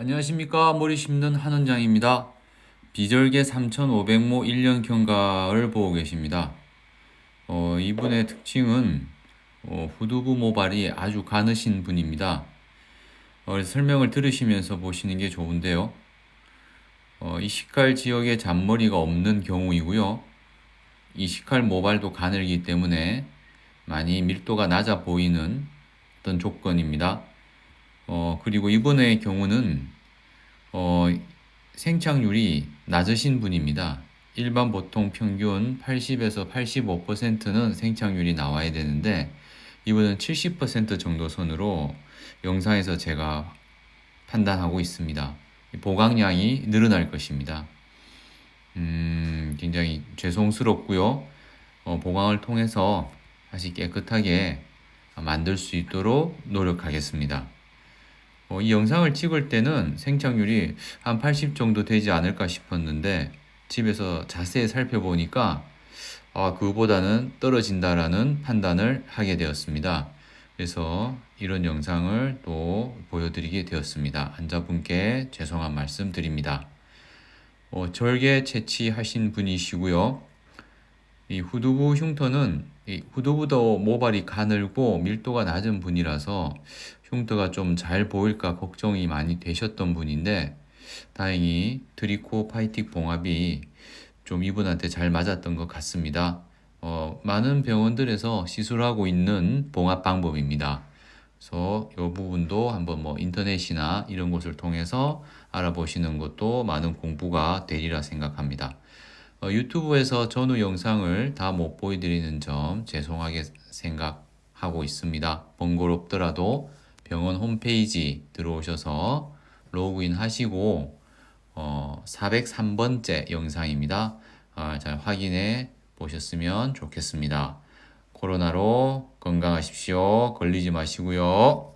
안녕하십니까 머리 심는 한 원장입니다. 비절개 3500모 1년 경과를 보고 계십니다. 어, 이분의 특징은 어, 후두부 모발이 아주 가느신 분입니다. 어, 설명을 들으시면서 보시는 게 좋은데요. 어, 이 식칼 지역에 잔머리가 없는 경우이고요. 이 식칼 모발도 가늘기 때문에 많이 밀도가 낮아 보이는 어떤 조건입니다. 어, 그리고 이분의 경우는, 어, 생착률이 낮으신 분입니다. 일반 보통 평균 80에서 85%는 생착률이 나와야 되는데, 이분은 70% 정도 선으로 영상에서 제가 판단하고 있습니다. 보강량이 늘어날 것입니다. 음, 굉장히 죄송스럽고요. 어, 보강을 통해서 다시 깨끗하게 만들 수 있도록 노력하겠습니다. 어, 이 영상을 찍을 때는 생착률이 한 80 정도 되지 않을까 싶었는데 집에서 자세히 살펴보니까 아, 그보다는 떨어진다라는 판단을 하게 되었습니다. 그래서 이런 영상을 또 보여드리게 되었습니다. 환자분께 죄송한 말씀 드립니다. 어, 절개 채취하신 분이시고요. 이 후두부 흉터는 이 후두부도 모발이 가늘고 밀도가 낮은 분이라서 흉터가 좀 잘 보일까 걱정이 많이 되셨던 분인데 다행히 드리코 파이틱 봉합이 좀 이분한테 잘 맞았던 것 같습니다. 어, 많은 병원들에서 시술하고 있는 봉합 방법입니다. 그래서 이 부분도 한번 뭐 인터넷이나 이런 곳을 통해서 알아보시는 것도 많은 공부가 되리라 생각합니다. 어, 유튜브에서 전후 영상을 다 못 보여드리는 점 죄송하게 생각하고 있습니다. 번거롭더라도 병원 홈페이지 들어오셔서 로그인 하시고 어, 403번째 영상입니다. 아, 잘 확인해 보셨으면 좋겠습니다. 코로나로 건강하십시오. 걸리지 마시고요.